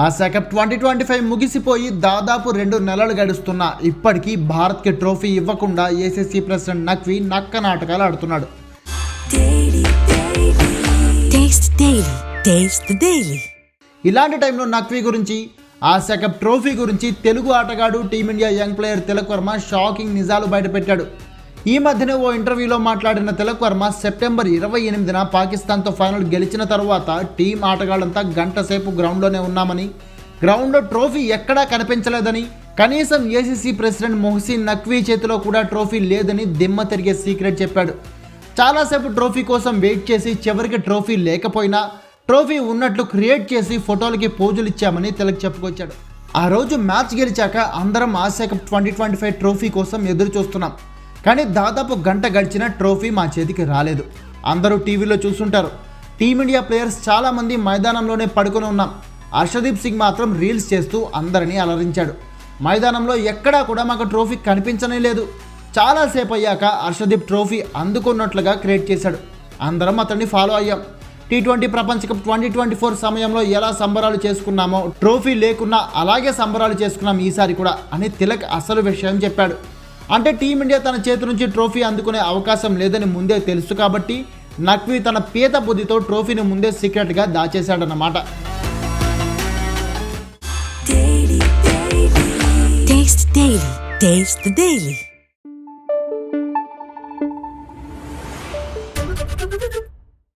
Asia cup twenty twenty five ముగిసిపోయి దాదాపు రెండు నెలలు గడుస్తున్నా. ఇప్పటికీ భారత్కి ట్రోఫీ ఇవ్వకుండా ఏసీసీ ప్రెసిడెంట్ నక్వీ నక్క నాటకాలు ఆడుతున్నాడు. ఇలాంటి టైంలో నక్వీ గురించి ఆసియా కప్ ట్రోఫీ గురించి తెలుగు ఆటగాడు team India young player Tilak Varma shocking నిజాలు బయటపెట్టాడు. ఈ మధ్యనే ఓ ఇంటర్వ్యూలో మాట్లాడిన తిలక్ వర్మ సెప్టెంబర్ ఇరవై ఎనిమిదిన పాకిస్తాన్తో ఫైనల్ గెలిచిన తర్వాత టీం ఆటగాళ్ళంతా గంట సేపు గ్రౌండ్లోనే ఉన్నామని గ్రౌండ్లో ట్రోఫీ ఎక్కడా కనిపించలేదని కనీసం ఏసీసీ ప్రెసిడెంట్ మొహసీన్ నక్వీ చేతిలో కూడా ట్రోఫీ లేదని దిమ్మ తిరిగే సీక్రెట్ చెప్పాడు. చాలాసేపు ట్రోఫీ కోసం వెయిట్ చేసి చివరికి ట్రోఫీ లేకపోయినా ట్రోఫీ ఉన్నట్లు క్రియేట్ చేసి ఫోటోలకి పోజులు ఇచ్చామని తిలక్ చెప్పుకొచ్చాడు. ఆ రోజు మ్యాచ్ గెలిచాక అందరం Asia cup twenty twenty five trophy కోసం ఎదురు చూస్తున్నాం కానీ దాదాపు గంట గడిచిన ట్రోఫీ మా చేతికి రాలేదు. అందరూ టీవీలో చూస్తుంటారు. టీమిండియా ప్లేయర్స్ చాలామంది మైదానంలోనే పడుకొని ఉన్నాం. హర్షదీప్ సింగ్ మాత్రం రీల్స్ చేస్తూ అందరినీ అలరించాడు. మైదానంలో ఎక్కడా కూడా మాకు ట్రోఫీ కనిపించనే లేదు. చాలాసేపు అయ్యాక హర్షదీప్ ట్రోఫీ అందుకున్నట్లుగా క్రియేట్ చేశాడు. అందరం అతన్ని ఫాలో అయ్యాం. టీ ట్వంటీ ప్రపంచ కప్ ట్వంటీ ట్వంటీ ఫోర్ సమయంలో ఎలా సంబరాలు చేసుకున్నామో ట్రోఫీ లేకున్నా అలాగే సంబరాలు చేసుకున్నాం ఈసారి కూడా అని తిలక్ అసలు విషయం చెప్పాడు. అంటే టీమిండియా తన చేతి నుంచి ట్రోఫీ అందుకునే అవకాశం లేదని ముందే తెలుసు కాబట్టి నక్వీ తన పీత బుద్ధితో ట్రోఫీని ముందే సీక్రెట్గా దాచేశాడన్నమాట. డైలీ